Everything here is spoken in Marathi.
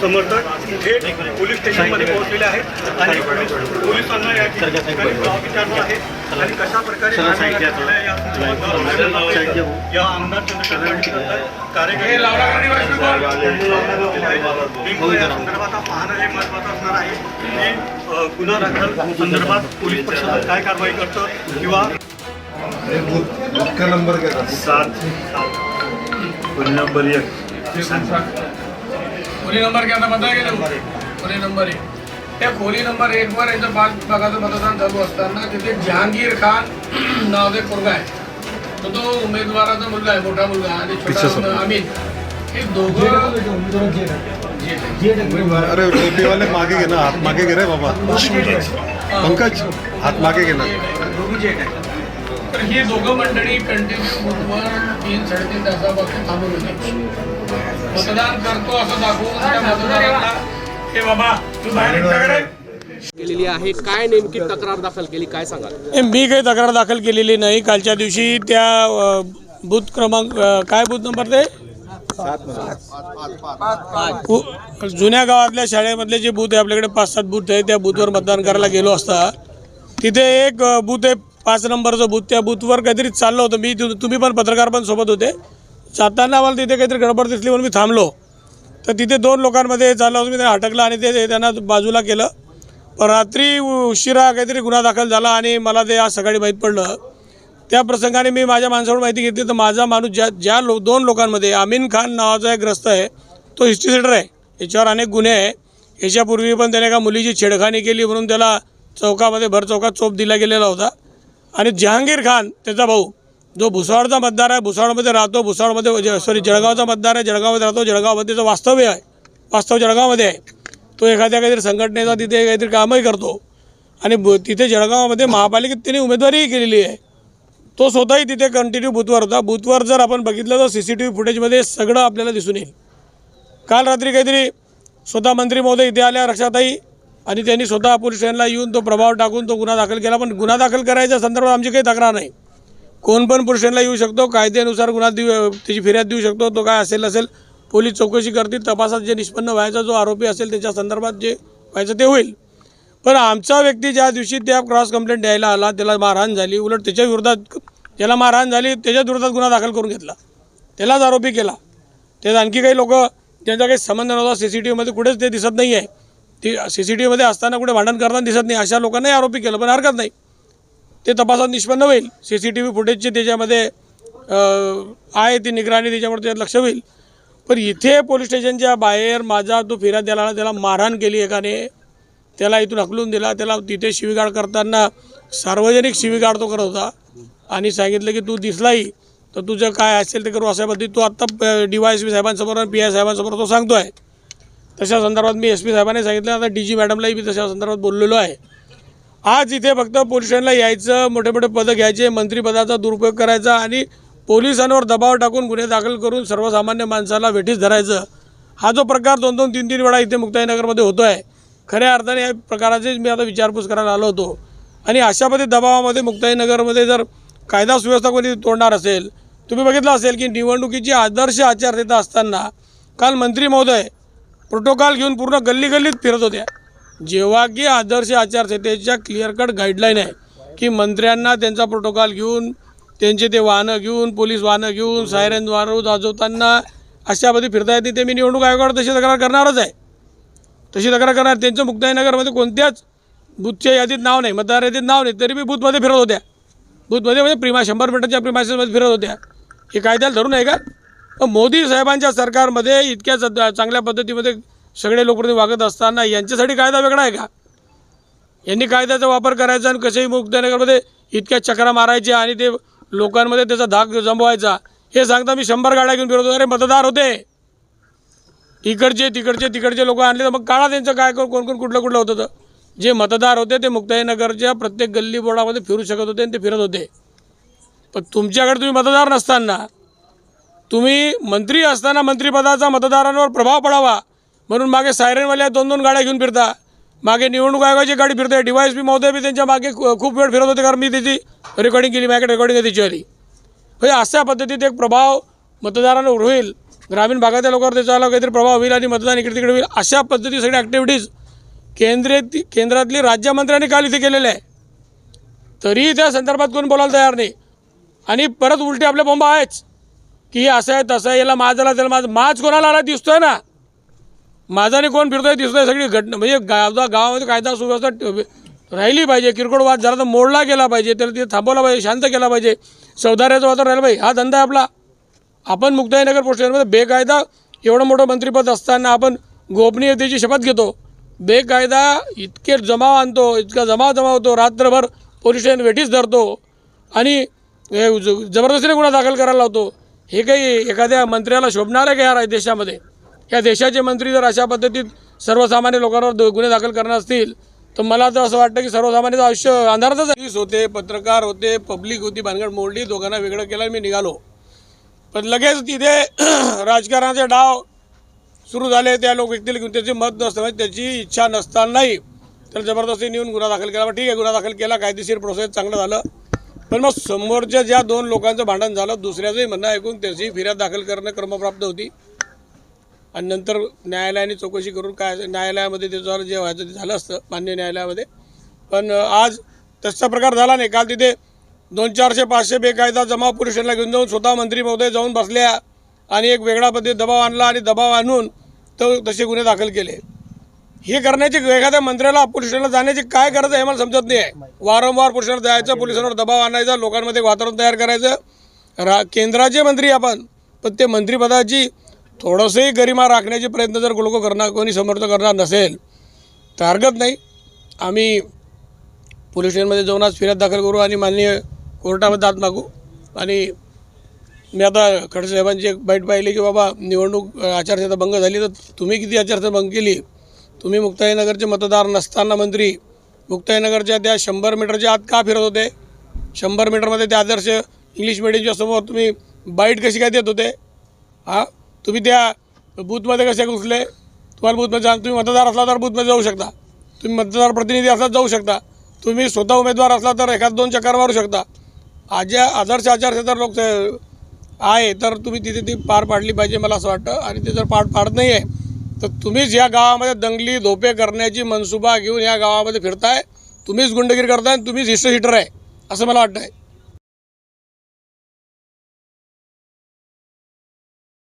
समर्थक थेट पोलीस स्टेशनमध्ये पोहोचलेले आहेत. आणि पोलीस पोलिसांना या ठिकाणी जबाब विचारला आहे. आणि कशा प्रकारे या आमदार कार्यकर्ते नेमकं या संदर्भात हा पाहणं हे महत्वाचं असणार आहे की गुन्हा दाखल संदर्भात पोलीस प्रशासन काय कारवाई करतं किंवा हे नंबर सात नंबर एक. खोली नंबर क्या आहे का तुला? खोली नंबर एक. त्या खोली नंबर एक वर याचं पाच भागाचं मतदान चालू असताना तिथे जहांगीर खान नावाचा एक पोरगा आहे. तो तो उमेदवाराचा मुलगा आहे मोठा मुलगा आणि छोटा अमित. हे दोघं. अरे टोपी वाले मागे घे ना हात मागे घे रे बाबा. पंकज. हात मागे घे ना. दोघी जेठ आहे तर ही दोघं मंडळी कंटिन्यू बूथवर तीन साडेतीन तासापासून थांबून होते. मतदान करतो असं दाखवून त्या मतदारांना हे बाबा तू बाहेर निघता का रे?" केलेली आहे. काय नेमकी तक्रार दाखल केली? काय सांगाल? मी काही तक्रार दाखल केलेली नाही. कालच्या दिवशी त्या अ, बूथ क्रमांक अ, काय बूथ नंबर ते? उ- जुन्या गावातल्या शाळेमधले जे बूथ आहे आपल्याकडे पाच सात बूथ आहे त्या बूथवर मतदान करायला गेलो असता. तिथे एक बूथ आहे पाच नंबरचं बूथ. त्या बूथवर काहीतरी चाललं होतं. मी तु- तुम्ही पण पत्रकार पण सोबत होते. जाताना मला तिथे काहीतरी गडबड दिसली म्हणून मी थांबलो. तर तिथे दोन लोकांमध्ये चाललं होतं मी त्यांना अटकलं आणि ते त्यांना बाजूला केलं. पण रात्री उशिरा काहीतरी गुन्हा दाखल झाला आणि मला ते आज सकाळी माहीत पडलं. त्या प्रसंगाने मी माझ्या माणसाकडून माहिती घेतली. तर माझा माणूस ज्या ज्या लो दोन लोकांमध्ये अमीन खान नावाचा एक ग्रस्त आहे तो हिस्ट्री सेटर आहे. याच्यावर अनेक गुन्हे आहे. याच्यापूर्वी पण त्याने एका मुलीची छेडखानी केली म्हणून त्याला चौकामध्ये भर चौकात चोप दिला गेलेला होता. आणि जहांगीर खान त्याचा भाऊ जो भुसावळचा मतदार आहे भुसावळमध्ये राहतो भुसावळमध्ये सॉरी जळगावचा मतदार आहे जळगावमध्ये राहतो जळगावमध्ये जो वास्तव्य आहे वास्तव जळगावमध्ये आहे तो एखाद्या काहीतरी संघटनेचा तिथे काहीतरी कामही करतो. आणि ब- तिथे जळगावमध्ये महापालिकेत त्यांनी उमेदवारीही केलेली आहे. तो स्वतःही तिथे कंटिन्यू बूथवर होता. बूथवर जर आपण बघितलं तर सी सी टी व्ही फुटेजमध्ये सगळं आपल्याला दिसून येईल. काल रात्री काहीतरी स्वतः मंत्री महोदय इथे आल्या रक्षाताई आणि त्यांनी स्वतः पोलीस स्टेशनला येऊन तो प्रभाव टाकून तो गुन्हा दाखल केला. पण गुन्हा दाखल करायच्या संदर्भात आमची काही तक्रार नाही. कोण पण पुरुषांना येऊ शकतो कायद्यानुसार गुन्हा देऊ त्याची फिर्याद देऊ शकतो तो काय असेल असेल पोलीस चौकशी करतील तपासात जे निष्पन्न व्हायचा जो आरोपी असेल त्याच्या संदर्भात जे व्हायचं ते होईल. पण आमचा व्यक्ती ज्या दिवशी त्या क्रॉस कंप्लेंट द्यायला आला त्याला मारहाण झाली उलट त्याच्या विरोधात ज्याला मारहाण झाली त्याच्या विरोधात गुन्हा दाखल करून घेतला. त्यालाच आरोपी केला. त्यात आणखी काही लोक त्यांचा काही संबंध नव्हता सी सी टी व्हीमध्ये कुठेच ते दिसत नाही आहे ती सी सी टी व्हीमध्ये असताना कुठे भांडण करताना दिसत नाही अशा लोकांनाही आरोपी केलं पण हरकत नाही. ते तपासात निष्पन्न होईल. सी सी टी व्ही फुटेजचे त्याच्यामध्ये आहे ती निगराणी त्याच्यामुळे त्याच्यात लक्ष होईल. पण इथे पोलीस स्टेशनच्या बाहेर माझा तो फिर्याद द्यायला त्याला मारहाण केली एकाने. त्याला इथून हकलून दिला. त्याला तिथे शिवीगाळ करताना सार्वजनिक शिवीगाळ तो करत होता. आणि सांगितलं की तू दिसलाही तर तुझं काय असेल ते करू अशा पद्धती तो आत्ता डी वाय एस पी साहेबांसमोर आणि पी आय साहेबांसमोर तो सांगतो आहे तशा संदर्भात मी एस पी साहेबांनी सांगितलं. आता डी जी मॅडमलाही मी तशा संदर्भात बोललेलो आहे. आज इथे फक्त पोलिसांना यायचं मोठे मोठे पदं घ्यायचे मंत्रिपदाचा दुरुपयोग करायचा आणि पोलिसांवर दबाव टाकून गुन्हे दाखल करून सर्वसामान्य माणसाला वेठीस धरायचं. हा जो प्रकार दोन दोन तीन तीन वेळा इथे मुक्ताईनगरमध्ये होतो आहे खऱ्या अर्थाने या प्रकाराचीच मी आता विचारपूस करायला आलो होतो. आणि अशा पद्धती दबावामध्ये मुक्ताईनगरमध्ये जर कायदा सुव्यवस्था कोणी तोडणार असेल तुम्ही बघितलं असेल की निवडणुकीची आदर्श आचारसंहिता असताना काल मंत्री महोदय प्रोटोकॉल घेऊन पूर्ण गल्ली गल्लीत फिरत होत्या जेव्हा की आदर्श आचारसंहितेच्या क्लिअर कट गाईडलाईन आहे की मंत्र्यांना त्यांचा प्रोटोकॉल घेऊन त्यांचे ते वाहनं घेऊन पोलीस वाहनं घेऊन सायरन वाजव वाजवताना अशामध्ये फिरता येते ते मी निवडणूक आयोगावर तशी तक्रार करणारच आहे. तशी तक्रार करणार. त्यांचं मुक्ताईनगरमध्ये कोणत्याच बूथच्या यादीत नाव नाही मतदार यादीत नाव नाही. तरी मी बूथमध्ये फिरत होत्या. बूथमध्ये म्हणजे प्रिमा शंभर मीटरच्या प्रिमासेसमध्ये फिरत होत्या. हे कायद्याला धरून आहे का? मोदी साहेबांच्या सरकारमध्ये इतक्या सध्या चांगल्या पद्धतीमध्ये सगळे लोकप्रतिनिधी वागत असताना यांच्यासाठी कायदा वेगळा आहे का? यांनी कायद्याचा वापर करायचा आणि कसेही मुक्तनगरमध्ये इतक्या चक्रा मारायच्या आणि ते लोकांमध्ये त्याचा धाक जमवायचा हे सांगता मी शंभर गाड्या घेऊन फिरत होतो. अरे मतदार होते. इकडचे तिकडचे तिकडचे लोक आणले तर मग काळा त्यांचं काय कोण कोण कोण कुठलं कुठलं होतं तर? जे मतदार होते ते मुक्ताईनगरच्या प्रत्येक गल्ली बोर्डामध्ये फिरू शकत होते आणि ते फिरत होते. पण तुमच्याकडे तुम्ही मतदार नसताना तुम्ही मंत्री असताना मंत्रिपदाचा मतदारांवर प्रभाव पडावा. म्हणून मागे सायरनवाल्या दोन दोन गाड्या घेऊन फिरता. मागे निवडणूक आयोगाची गाडी फिरते. डी वाय एस पी महोदय बी त्यांच्या मागे खूप वेळ फिरत होते कारण मी त्याची रेकॉर्डिंग केली माझ्याकडे रेकॉर्डिंग आहे त्याची आली म्हणजे अशा पद्धतीत एक प्रभाव मतदारांवर होईल. ग्रामीण भागातल्या लोकांवर त्याचा काहीतरी प्रभाव होईल आणि मतदान इकडे तिकडे होईल. अशा पद्धती सगळ्या ॲक्टिव्हिटीज केंद्रीय केंद्रातली राज्यमंत्र्यांनी काल इथे केलेल्या आहे तरीही त्या संदर्भात कोण बोलायला तयार नाही. आणि परत उलटे आपले बॉम्ब आहेच. की असं आहे तसं आहे याला माझाला त्याला माझ माझ कोणाला आला दिसतोय ना? माझाने कोण फिरतोय दिसतोय सगळी घटना म्हणजे गावदा गावामध्ये कायदा सुव्यवस्था राहिली पाहिजे किरकोळ वाद जरा तर मोडला गेला पाहिजे त्याला तिथे थांबवला पाहिजे शांत केला पाहिजे. सौदार्याचं वातावरण राहिलं पाहिजे. हा धंदा आहे आपला. आपण मुक्ताईनगर पोलीस स्टेशनमध्ये बेकायदा एवढं मोठं मंत्रिपद असताना आपण गोपनीयतेची शपथ घेतो. बेकायदा इतके जमाव आणतो इतका जमाव जमावतो रात्रभर पोलीस स्टेशन वेठीच धरतो आणि हे ज- जबरदस्तीने गुन्हा दाखल करायला लावतो. हे काही एखाद्या मंत्र्याला शोभणार आहे का या देशामध्ये? या देशाचे मंत्री जर अशा पद्धतीत सर्वसामान्य लोकांवर गुन्हे दाखल करणार असतील तर मला तर असं वाटतं की सर्वसामान्याचं आयुष्य अंधारातच पोलीस होते पत्रकार होते पब्लिक होती भानगड मोडली दोघांना वेगळं केलं मी निघालो. पण लगेच तिथे राजकारणाचे डाव सुरू झाले. त्या लोक व्यक्तीला घेऊन त्याचे मत नसतं म्हणजे त्याची इच्छा नसतानाही तर जबरदस्ती नेऊन गुन्हा दाखल केला. बरं ठीक आहे गुन्हा दाखल केला कायदेशीर प्रोसेस चांगलं झालं. पण मग समोरच्या ज्या दोन लोकांचं भांडण झालं दुसऱ्याचंही म्हणणं ऐकून त्याची फिर्याद दाखल करणं क्रमप्राप्त होती. आणि नंतर न्यायालयाने चौकशी करून काय न्यायालयामध्ये त्याच्यावर जे व्हायचं ते झालं असतं मान्य न्यायालयामध्ये. पण आज तसा प्रकार झाला नाही. काल तिथे दोन चारशे पाचशे बेकायदा जमा पुरुषांना घेऊन जाऊन स्वतः मंत्री महोदय जाऊन बसल्या आणि एक वेगळा पद्धती दबाव आणला आणि दबाव आणून तो तसे गुन्हे दाखल केले. हे करण्याची एखाद्या मंत्र्याला स्टेशनला जाण्याची काय गरज आहे मला समजत नाही आहे. वारंवार पोलिसांना जायचं पोलिसांवर दबाव आणायचा लोकांमध्ये वातावरण तयार करायचं. रा केंद्राचे मंत्री आपण पण ते मंत्रिपदाची थोडंसंही गरिमा राखण्याचे प्रयत्न जर लोक करणार कोणी समर्थ करणार नसेल तर हरकत नाही. आम्ही पोलीस स्टेशनमध्ये जाऊन आज फिर्याद दाखल करू आणि माननीय कोर्टामध्ये दाद मागू. आणि मी आता खडसेसाहेबांची एक बाईट पाहिली की बाबा निवडणूक आचारसंहिता भंग झाली तर तुम्ही किती आचारसंहिता भंग केली? तुम्ही मुक्ताईनगरचे मतदार नसताना मंत्री मुक्ताईनगरच्या त्या शंभर मीटरच्या आत का फिरत होते? शंभर मीटरमध्ये त्या आदर्श इंग्लिश मिडियमच्या समोर तुम्ही बाईट कशी काय देत होते? हां? तुम्ही त्या बूथमध्ये कसे घुसले? तुम्हाला बूथमध्ये जा तुम्ही मतदार असला तर बूथमध्ये जाऊ शकता. तुम्ही मतदार प्रतिनिधी असला जाऊ शकता. तुम्ही स्वतः उमेदवार असला तर एखाद दोन चक्कर मारू शकता. आज आदर्श आचारसंहिता लोक आहे तर तुम्ही तिथे ती पार पाडली पाहिजे मला असं वाटतं. आणि ते जर पार पाडत नाही आहे तर तुम्हीच या गावामध्ये दंगली धोपे करण्याची मनसुबा घेऊन या गावामध्ये फिरताय. तुम्हीच गुंडगिरी करताय आणि तुम्हीच हिस्टर हिटर आहे असं मला वाटतं आहे